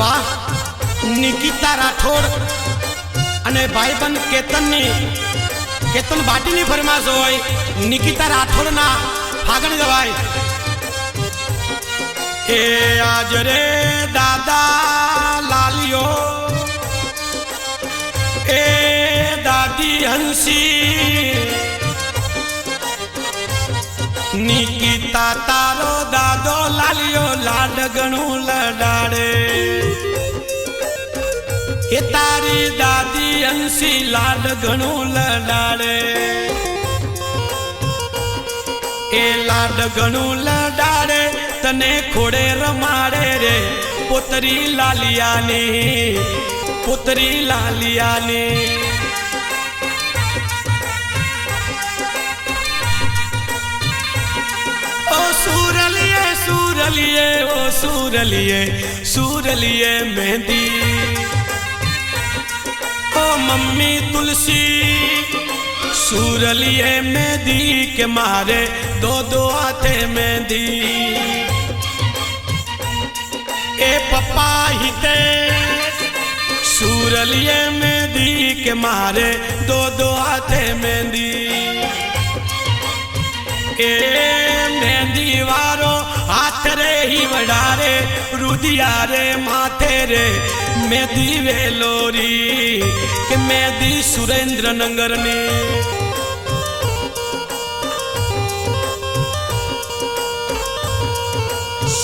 વાહ, નિકિતા રાઠોડ અને ભાઈબંધ કેતનની, કેતન બાટીની ફરમાશ હોય, નિકિતા રાઠોડના ફાગણ ગવાય એ આજ રે દાદા લાલિયો, એ દાદી હંસી. નિકિતા તારો દાદો લાલિયો, લાડ ગણું લડાડે એ તારી દાદી અંશી લાડ ઘણું લડાડે. એ લાડ ઘણું લડાડે, તને ખોડે રમાડે રે પોતરી લાલિયાની પોતરી લાલિયાની. ઓ સુરલિયે સુરલિયે મહેંદી. મમ્મી તુલસી સુરલીએ મેદી કે મારે દો દો હાથે મેદી એ પપ્પા હિતે સુરલીએ મેદી કે મારે દો દો હાથે મેદી એ મહેંદી વારો હાથ રે રુદિયા રે માથે રે, મેદી વેલોરી કે મેદી સુરેન્દ્રનગરની.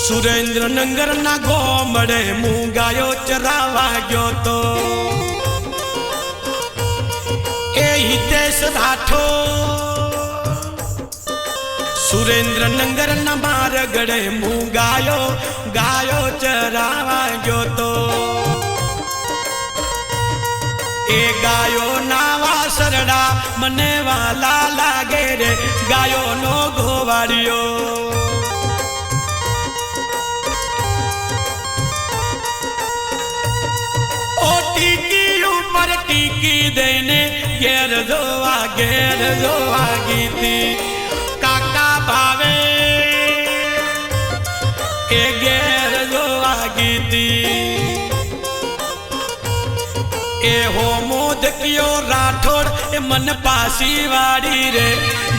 સુરેન્દ્રનગર ના ગોમડે હું ગાયો ચરાવા ગયો તો. એ હિતેશ રાઠોડ. સુરેન્દ્રનગર ના માર ગળે મું ગાયો ગાયો ચરાવા ગયો તો એ ગાયો નાવા સરડા, મને વાલા લાગે રે ગાયો નો ગોવાળિયો ટીકી દઈને ઘેર જોવા ઘેર જોવા ગીતી. ગીતી એ હોમો દક્યો રાઠોડ, એ મન પાસી વાડી રે,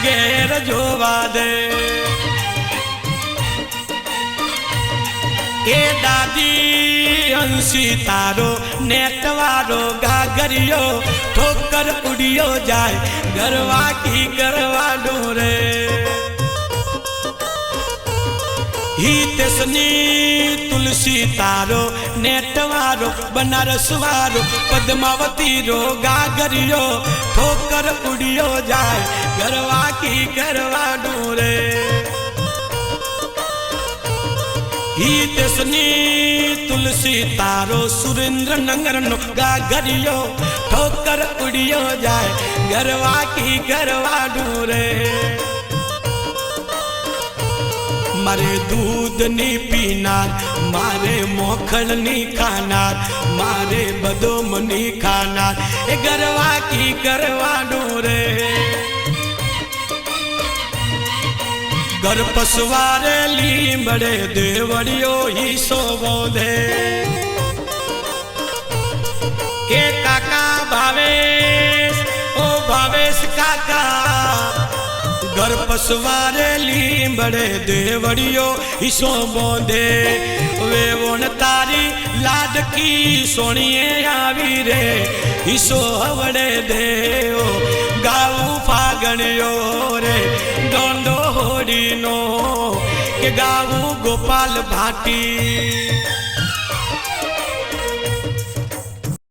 ઘેર જોવા દે. એ દાદી અંશી તારો નેટવારો ઘાઘરિયો, ઠોકર ઉડિયો જાય ગરવા કી ગરવાનું રે. હિતેશની તુલસી તારો નેટવારો, બનારસ વારો, પદ્માવતી રો ગાગરિયો ઠોકર ઉડ્યો જાય, ગરવા કી ગરવાનું રે. હિતેશની તુલસી તારો સુરેન્દ્રનગર નો ગાગરિયો ઠોકર ઉડ્યો જાય, ગરવા કી ગરવાનું રે. મારે દૂધની પીનાર, મારે મોખણની ખાનાર, મારે બદોમની ખાનાર. એ ગરવા કી કરવાનું રે. ઘર પસવારે લીમડે દેવડિયો હિસો બોધે કે કાકા ભાવેશ, ઓ ભાવેશ કાકા ઘર પસવારે લીંબડે દેવડિયો હિસો બોધે. વેવણ તારી લાડકી સોણીએ આવી રે. ઈસો હવડે દેવો, ગાવું ફાગણ્યો રે. દોંડો હોડીનો, કે ગાવું ગોપાલ ભાટી.